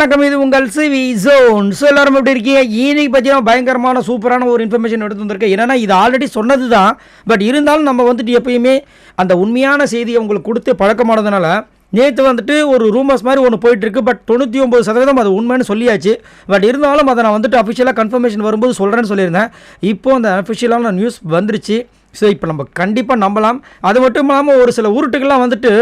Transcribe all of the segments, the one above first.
வணக்கம் இது உங்கள் சிவி ஜோன். ஸோ எல்லாரும் எப்படி இருக்கீங்க? இன்னைக்கு பார்த்தீங்கன்னா பயங்கரமான சூப்பரான ஒரு இன்ஃபர்மேஷன் எடுத்து வந்திருக்கேன். என்னென்னா இது ஆல்ரெடி சொன்னது தான் பட் இருந்தாலும் நம்ம வந்துட்டு எப்பயுமே அந்த உண்மையான செய்தியை உங்களுக்கு கொடுத்து பழக்கமானதுனால நேற்று வந்துட்டு ஒரு ரூமர்ஸ் மாதிரி ஒன்று போயிட்டுருக்கு. பட் தொண்ணூற்றி ஒம்பது சதவீதம் அது உண்மைன்னு சொல்லியாச்சு. பட் இருந்தாலும் அதை நான் வந்துட்டு அஃபிஷியலாக கன்ஃபர்மேஷன் வரும்போது சொல்கிறேன்னு சொல்லியிருந்தேன். இப்போ அந்த அஃபிஷியலான நியூஸ் வந்துருச்சு. ஸோ இப்போ நம்ம கண்டிப்பாக நம்பலாம். அது மட்டும் இல்லாமல் ஒரு சில உருட்டுக்கெல்லாம் வந்துட்டு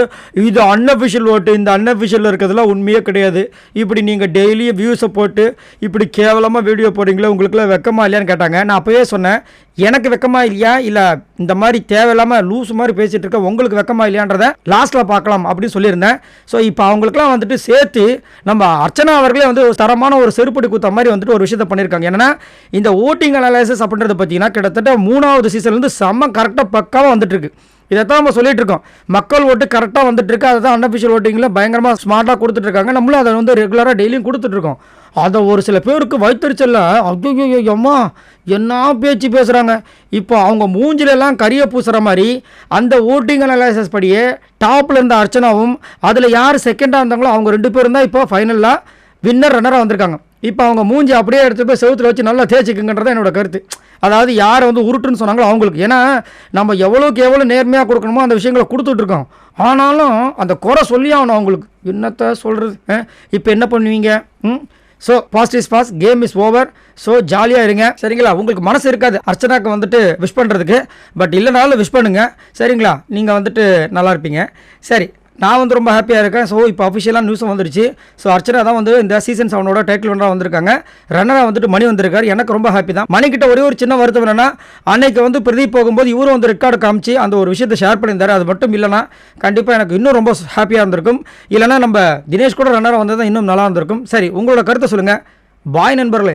இது அன்அஃபிஷியல் ஓட்டு இந்த அன்அஃபிஷியலில் இருக்கிறதுலாம் உண்மையே கிடையாது. இப்படி நீங்கள் டெய்லியும் வியூஸை போட்டு இப்படி கேவலமாக வீடியோ போடுறீங்களே உங்களுக்குலாம் வெக்கமாக இல்லையான்னு கேட்டாங்க. நான் அப்போவே சொன்னேன் எனக்கு வெக்கமாக இல்லையா? இல்லை இந்த மாதிரி தேவையில்லாமல் லூஸ் மாதிரி பேசிகிட்டு இருக்க உங்களுக்கு வெக்கமா இல்லையான்றதை லாஸ்ட்டில் பார்க்கலாம் அப்படின்னு சொல்லியிருந்தேன். ஸோ இப்போ அவங்களுக்குலாம் வந்துட்டு சேர்த்து நம்ம அர்ச்சனா அவர்களே வந்து ஒரு தரமான ஒரு செருப்படி குத்த மாதிரி வந்துட்டு ஒரு விஷயத்த பண்ணியிருக்காங்க. ஏன்னா இந்த ஓட்டிங் அனாலிசிஸ் அப்படின்றத பார்த்தீங்கன்னா கிட்டத்தட்ட மூணாவது சீசன்லேருந்து செம்ம கரெக்டாக பக்காவாக வந்துட்டுருக்கு. இதை இதைத்தான் நம்ம சொல்லிட்டு இருக்கோம் மக்கள் ஓட்டு கரெக்டாக வந்துட்டு இருக்கு அதை தான் அன்அஃபிஷியல் ஓட்டிங்கில் பயங்கரமாக ஸ்மார்ட்டாக கொடுத்துட்டு இருக்காங்க நம்மளும் அதை வந்து ரெகுலராக டெய்லியும் கொடுத்துட்ருக்கோம் அதை ஒரு சில பேருக்கு வைத்தறிச்சல்ல. ஐயோ அம்மா என்ன பேச்சு பேசுகிறாங்க இப்போ அவங்க மூஞ்சிலெல்லாம் எல்லாம் பூசுகிற மாதிரி அந்த ஓட்டிங் அனலைசஸ் படியே டாப்பில் இருந்த அர்ச்சனாவும் அதில் யார் செகண்டாக இருந்தாங்களோ அவங்க ரெண்டு பேரும் தான் இப்போ ஃபைனலாக வின்னர் ரன்னராக வந்திருக்காங்க. இப்போ அவங்க மூஞ்சி அப்படியே எடுத்து போய் செவுத்துல வச்சு நல்லா தேய்ச்சிக்குங்கன்றது என்னோட கருத்து. அதாவது யாரை வந்து உருட்டுன்னு சொன்னாங்களோ அவங்களுக்கு. ஏன்னா நம்ம எவ்வளோக்கு எவ்வளோ நேர்மையாக கொடுக்கணுமோ அந்த விஷயங்களை கொடுத்துட்ருக்கோம் ஆனாலும் அந்த குறை சொல்லி ஆகணும் அவங்களுக்கு. என்னத்த சொல்கிறது இப்போ என்ன பண்ணுவீங்க? ம்? So past is past game is over so ஜாலியாக இருங்க. சரிங்களா? உங்களுக்கு மனசு இருக்காது. அர்ச்சனாக்கு வந்துட்டு விஷ் பண்ணுறதுக்கு பட் இல்லைனாலும் விஷ் பண்ணுங்க. சரிங்களா? நீங்கள் வந்துட்டு நல்லா இருப்பீங்க. சரி. நான் வந்து ரொம்ப ஹாப்பியாக இருக்கேன். ஸோ இப்போ அஃபிஷியலாக நியூஸும் வந்துருச்சு. ஸோ அர்ச்சனா தான் வந்து இந்த சீசன் செவனோட டைட்டில் ஒன்றாக வந்திருக்காங்க. ரன்னராக வந்துட்டு மணி வந்திருக்காரு. எனக்கு ரொம்ப ஹாப்பி தான். மணிக்கிட்ட ஒரே ஒரு சின்ன வருத்தம் என்னன்னா அன்னைக்கு வந்து பிரதீப் போகும்போது இவரும் வந்து ரெக்கார்டு காமிச்சு அந்த ஒரு விஷயத்தை ஷேர் பண்ணியிருந்தார். அது மட்டும் இல்லைனா கண்டிப்பாக எனக்கு இன்னும் ரொம்ப ஹாப்பியாக இருந்திருக்கும். இல்லைனா நம்ம தினேஷ் கூட ரன்னராக வந்தது தான் இன்னும் நல்லா இருந்திருக்கும். சரி உங்களோட கருத்தை சொல்லுங்கள் பாய் நண்பர்களே.